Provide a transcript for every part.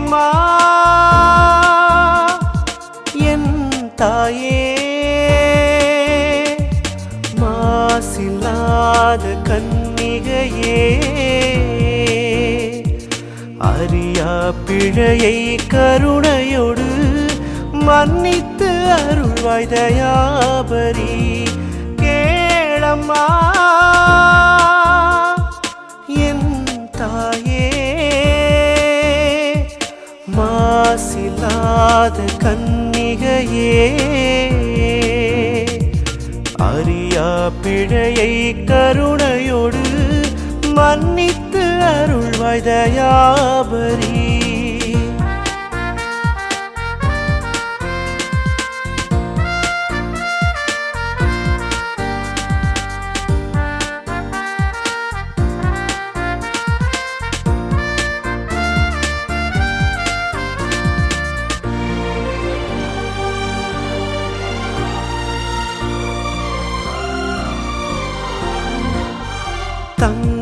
அம்மா என் தாயே மாசில்லாத கன்னிகையே அறியா பிழையை கருணையோடு மன்னித்து அருள்வாய் தயாபரி. கேளம்மா அறியாத கன்னிகையே அறியா பிழையை கருணையோடு மன்னித்து அருள்வாய் தயாபரி.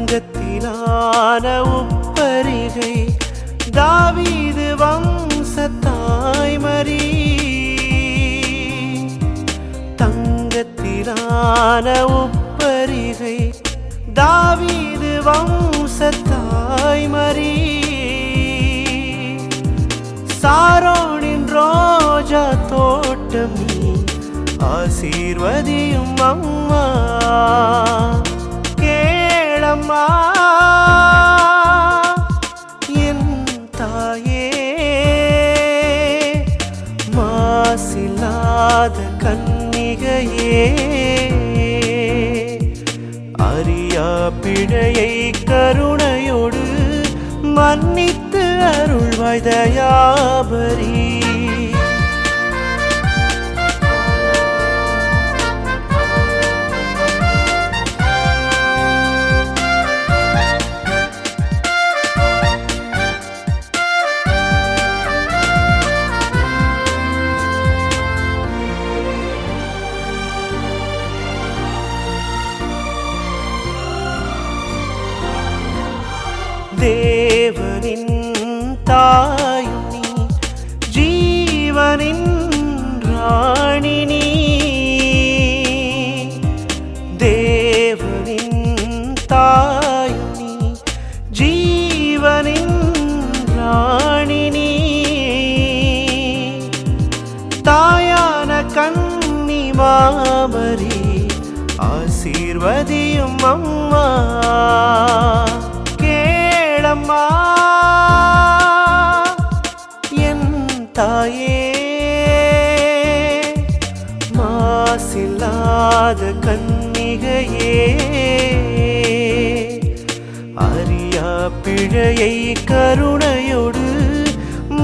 தங்கத்திலான உப்பரிகை. தாவீது வம்ச தாய்மரி தங்கத்தினான உப்பரிகை. தாவீது வம்ச தாய்மரி சாரோனின் ரோஜா தோட்டம் ஆசீர்வதியும் அம்மா. கேளம்மா என் தாயே மாசில்லாத கன்னிகையே அறியா பிழையை கருணையோடு மன்னித்து அருள்வாய் தயாபரி. தேவனின் தாயும் நீ ஜீவனின் ராணி நீ தேவனின் தாயும் நீ ஜீவனின் ராணி நீ தாயான கண்ணி மாமரி ஆசீர்வதியும் அம்மா. கேளம்மா என் தாயே மாசில்லாத கன்னிகையே அறியா பிழையை கருணையோடு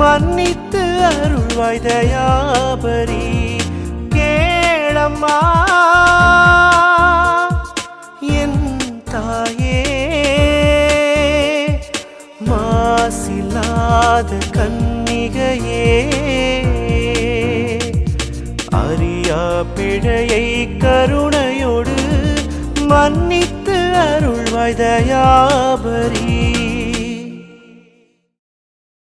மன்னித்து அருள்வாய் தயாபரி. கேளம்மா அறியாத கன்னிகையே அறியா பிழையை கருணையோடு மன்னித்து அருள்வாய் தயாபரி.